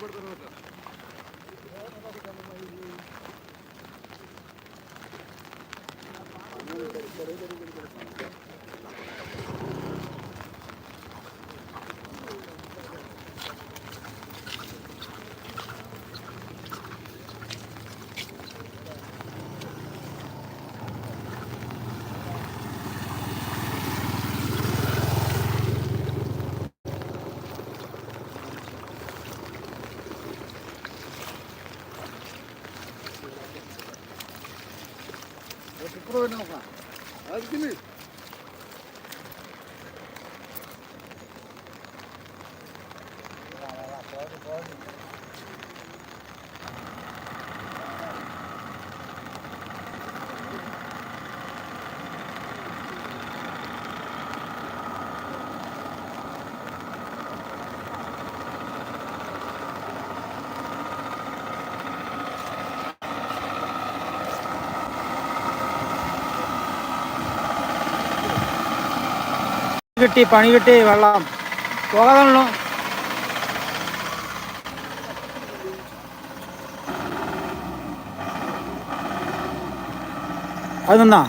കൊടുത്തു कुठं കിട്ടി പണി കിട്ടി വെള്ളം. പോകാതാണല്ലോ അത് നിന്നാ?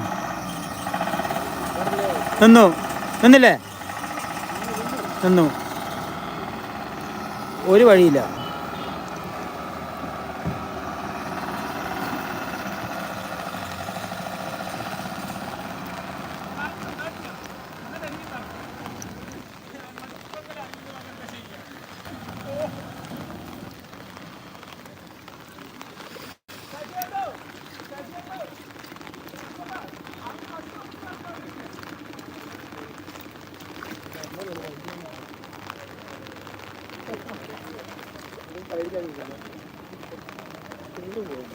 നിന്നു. നിന്നില്ലേ? നിന്നു. ഒരു വഴിയില്ല. 还有点 yang 服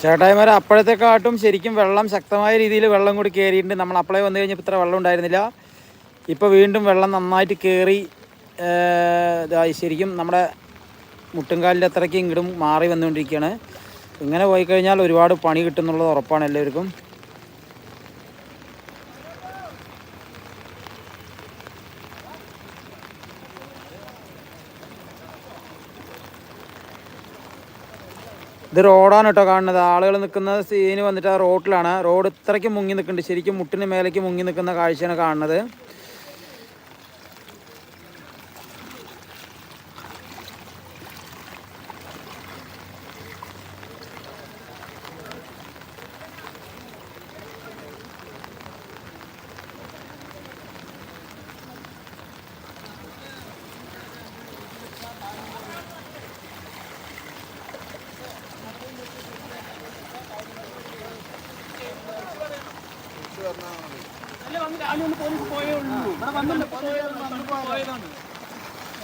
ചേട്ടായിമാരെ അപ്പോഴത്തെക്കാട്ടും ശരിക്കും വെള്ളം ശക്തമായ രീതിയിൽ വെള്ളം കൂടി കയറിയിട്ടുണ്ട് നമ്മൾ അപ്ലൈ വന്നു കഴിഞ്ഞപ്പോൾ ഇത്ര വെള്ളം ഉണ്ടായിരുന്നില്ല. ഇപ്പോൾ വീണ്ടും വെള്ളം നന്നായിട്ട് കയറി ശരിക്കും നമ്മുടെ മുട്ടുംകാലിന്റെ അത്രയ്ക്ക് ഇങ്ങോട്ടും മാറി വന്നുകൊണ്ടിരിക്കുകയാണ്. ഇങ്ങനെ പോയി കഴിഞ്ഞാൽ ഒരുപാട് പണി കിട്ടുന്നുള്ളത് ഉറപ്പാണ് എല്ലാവർക്കും. ഇത് റോഡാണ് കേട്ടോ കാണുന്നത്. ആളുകൾ നിൽക്കുന്ന സീന് വന്നിട്ട് ആ റോഡിലാണ് റോഡ് ഇത്രയ്ക്ക് മുങ്ങി നിൽക്കുന്നുണ്ട്. ശരിക്കും മുട്ടിന് മേലേക്ക് മുങ്ങി നിൽക്കുന്ന കാഴ്ചയാണ് കാണുന്നത്.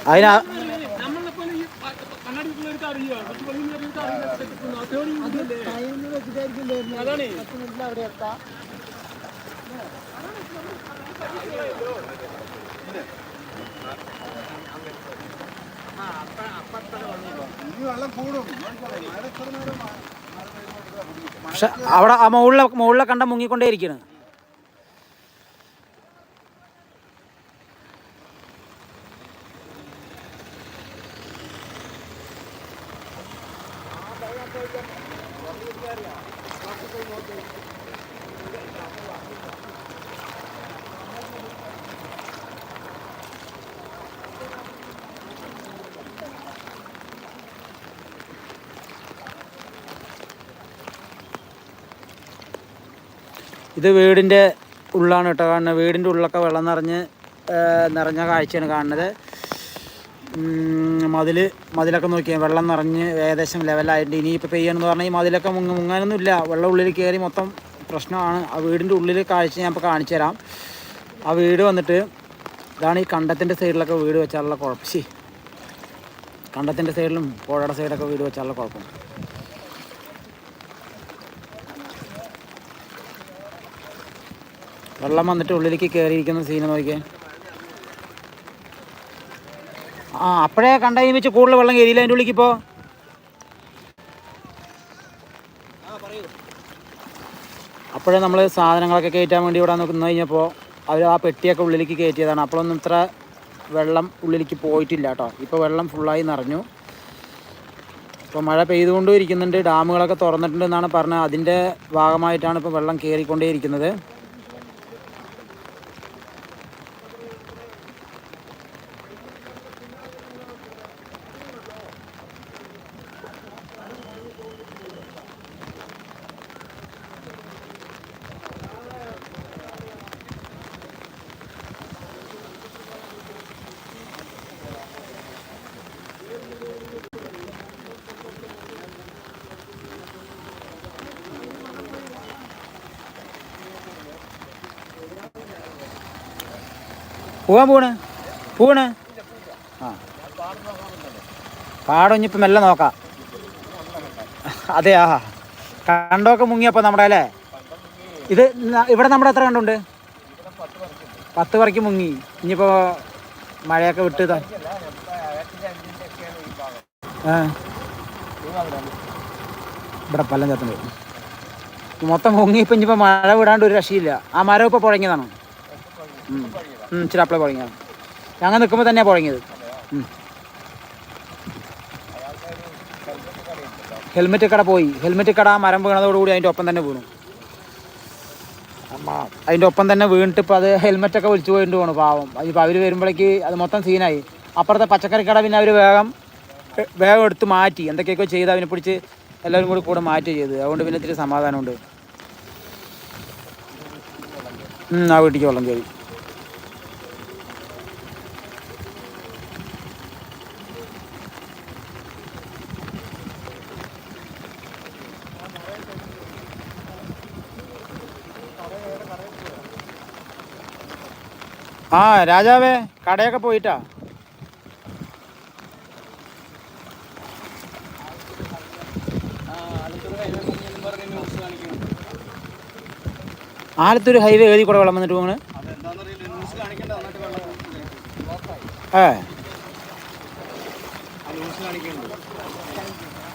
അതിനാ പക്ഷെ അവിടെ ആ മുകളിലെ മുകളിലെ കണ്ട മുങ്ങിക്കൊണ്ടേ ഇത് വീടിന്റെ ഉള്ളാണ് കേട്ടോ കാണുന്നത്. വീടിന്റെ ഉള്ളൊക്കെ വെള്ളം നിറഞ്ഞ് നിറഞ്ഞ കാഴ്ചയാണ് കാണുന്നത്. മതിൽ മതിലൊക്കെ നോക്കിയാൽ വെള്ളം നിറഞ്ഞ് ഏകദേശം ലെവലായിട്ട് ഇനിയിപ്പോൾ പെയ്യണമെന്ന് പറഞ്ഞാൽ ഈ മതിലൊക്കെ മുങ്ങ മുങ്ങാനൊന്നുമില്ല. വെള്ളം ഉള്ളിൽ കയറി മൊത്തം പ്രശ്നമാണ്. ആ വീടിന്റെ ഉള്ളിൽ കാഴ്ച ഞാൻ ഇപ്പോൾ കാണിച്ചു തരാം. ആ വീട് വന്നിട്ട് ഇതാണ് ഈ കണ്ടത്തിന്റെ സൈഡിലൊക്കെ വീട് വെച്ചാലുള്ള കുഴപ്പം. ശരി കണ്ടത്തിന്റെ സൈഡിലും പുഴയുടെ സൈഡൊക്കെ വീട് വെച്ചാലുള്ള കുഴപ്പം. വെള്ളം വന്നിട്ട് ഉള്ളിലേക്ക് കയറിയിരിക്കുന്ന സീന് നോക്കിയാൽ ആ അപ്പോഴേ കണ്ടതിന് വെച്ച് കൂടുതൽ വെള്ളം കയറിയില്ല അതിന്റെ ഉള്ളിലേക്ക് ഇപ്പോൾ അപ്പോഴേ നമ്മൾ സാധനങ്ങളൊക്കെ കയറ്റാൻ വേണ്ടി ഇവിടെ നിന്ന് കഴിഞ്ഞപ്പോൾ അവർ ആ പെട്ടിയൊക്കെ ഉള്ളിലേക്ക് കയറ്റിയതാണ്. അപ്പോഴൊന്നും ഇത്ര വെള്ളം ഉള്ളിലേക്ക് പോയിട്ടില്ല കേട്ടോ. ഇപ്പോൾ വെള്ളം ഫുള്ളായി നിറഞ്ഞു. ഇപ്പോൾ മഴ പെയ്തുകൊണ്ടും ഇരിക്കുന്നുണ്ട്. ഡാമുകളൊക്കെ തുറന്നിട്ടുണ്ടെന്നാണ് പറഞ്ഞത്. അതിന്റെ ഭാഗമായിട്ടാണ് ഇപ്പോൾ വെള്ളം കയറിക്കൊണ്ടേയിരിക്കുന്നത്. പോവാൻ പോണ്? പോണ് ആ. പാടം ഇനിയിപ്പം മെല്ലെ നോക്കാം. അതെയാ. കണ്ടൊക്കെ മുങ്ങിയപ്പോൾ നമ്മുടെ അല്ലേ? ഇത് ഇവിടെ നമ്മുടെ എത്ര കണ്ടുണ്ട്? പത്ത് പറയ്ക്ക് മുങ്ങി. ഇനിയിപ്പോൾ മഴയൊക്കെ വിട്ട്. ആ. ഇവിടെ പല്ലം ചത്തുണ്ട്. മൊത്തം മുങ്ങി ഇപ്പം ഇനിയിപ്പോൾ മഴ വിടാണ്ട് ഒരു രക്ഷയില്ല. ആ മരം ഇപ്പോൾ പുഴങ്ങിയതാണോ. ഇച്ചിരി അപ്പളെ പുഴങ്ങിയതാണ് ഞങ്ങൾ നിൽക്കുമ്പോൾ തന്നെയാണ് പുഴങ്ങിയത് ഹെൽമെറ്റ് കട പോയി. ഹെൽമെറ്റ് കട മരം വീണതോടുകൂടി അതിന്റെ ഒപ്പം തന്നെ വീണു. അതിന്റെ ഒപ്പം തന്നെ വീണിട്ട് ഇപ്പോൾ അത് ഹെൽമെറ്റൊക്കെ വിളിച്ചു പോയിട്ട് പോകണം പാവം. ഇപ്പോൾ അവർ വരുമ്പോഴേക്ക് അത് മൊത്തം സീനായി. അപ്പുറത്തെ പച്ചക്കറി കട പിന്നെ അവർ വേഗം വേഗം എടുത്ത് മാറ്റി. എന്തൊക്കെയൊക്കെ ചെയ്ത് അവനെ പിടിച്ച് എല്ലാവരും കൂടി കൂടെ മാറ്റി ചെയ്ത്. അതുകൊണ്ട് പിന്നെ ഇത്തിരി സമാധാനമുണ്ട്. ആ വീട്ടിലേക്ക് വെള്ളം കയറി. ആ രാജാവേ കടയൊക്കെ പോയിട്ടാ. ആലത്തൂർ ഹൈവേ എഴുതി കൂടെ വെള്ളം വന്നിട്ട് പോകണ് ഏ.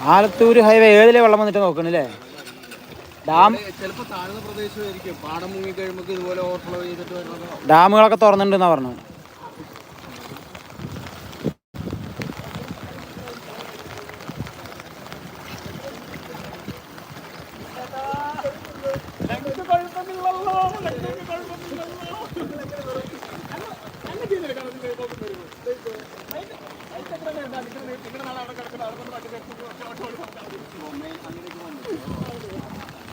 ആലത്തൂർ ഹൈവേ ഏതിലെ വെള്ളം വന്നിട്ട് നോക്കണല്ലേ ഡാം ചിലപ്പോൾ താഴ്ന്ന പ്രദേശമായിരിക്കും പാടം മുങ്ങി കഴിയുമ്പോൾ ഇതുപോലെ ഓവർഫ്ലോ ചെയ്തിട്ട് വരുന്നത് ഡാമുകളൊക്കെ തുറന്നിട്ടുണ്ട് പറഞ്ഞു അങ്ങനെ